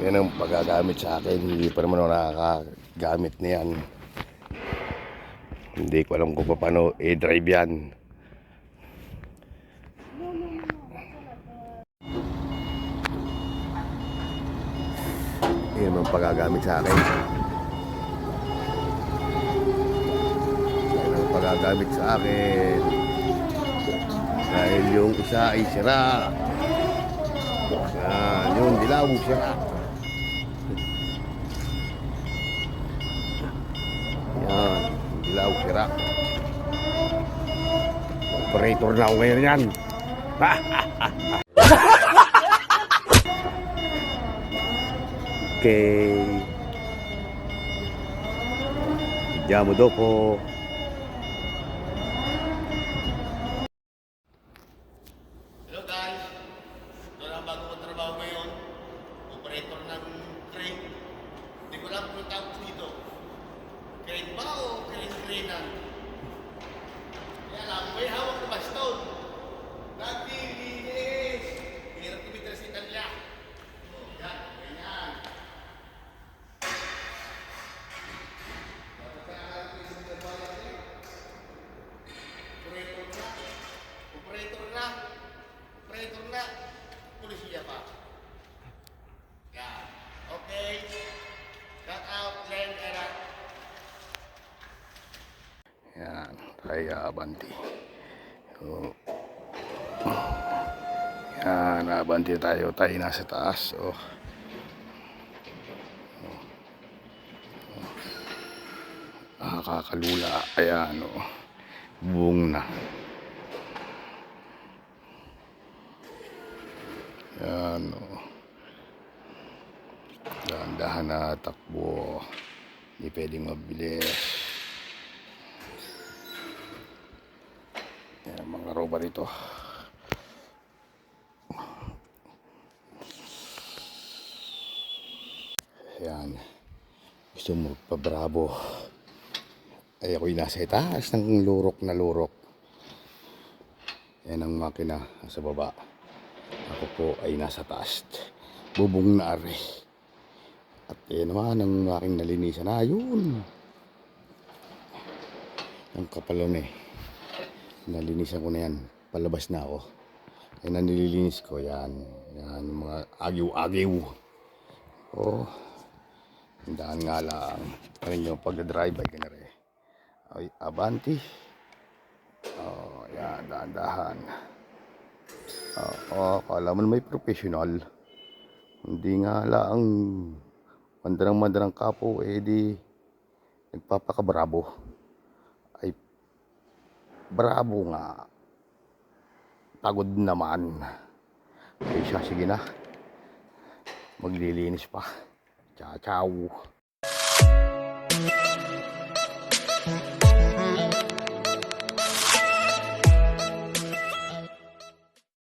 Yan ang pagagamit sa akin. Hindi pa naman ako nakakagamit niyan. Hindi ko alam kung paano i-drive yan. Yan ang pagagamit sa akin. Yan ang pagagamit sa akin. Dahil yung isa ay sira. Yan, yung dilaw sira. Yan, dilaw sira. Operator na ako ngayon yan. okay. Bago kong trabaho ngayon. Operator ng crane. Hindi ko lang kung tawag dito. Crane ba o crane-cranean? Kaya lang, may hawak na baston. Naglilinis! Hirap kumita sa Italia. Oh, yan, ganyan. Dapat kaya natin yung isang trabaho natin. Operator na. Operator na. Operator na. Polisiya pa. Yan, kaya abanti. So, yan, abanti tayo. Tayo nasa taas. Oh. Nakakalula. Ayan, oh. Buong na. Yan, oh. Dahan-dahan na takbo. Hindi pwedeng mabilis. Mga roba dito. Yan. Gusto mo pa-bravo. Ay ako'y nasa itaas ng lurok na lurok. Yan ang makina sa baba. Ako po ay nasa taas. Bubong na are. At yan naman ang aking nalinisan. Ayun. Ang kapalon eh nalinisan ko na yan. Palabas na ako. Yan ang nililinis ko. Yan. Yan. Mga agiw-agiw. Oh. Tandaan nga lang. Parin yung pagdadrive ay ganere. Ay, abanti. Oh, yan. Dahan-dahan. Oo. Oh, kala mo may professional. Hindi nga lang mandarang-mandarang kapo, eh di nagpapakabrabo. Bravo nga. Pagod naman. Okay siya, sige na. Maglilinis pa. Ciao, ciao.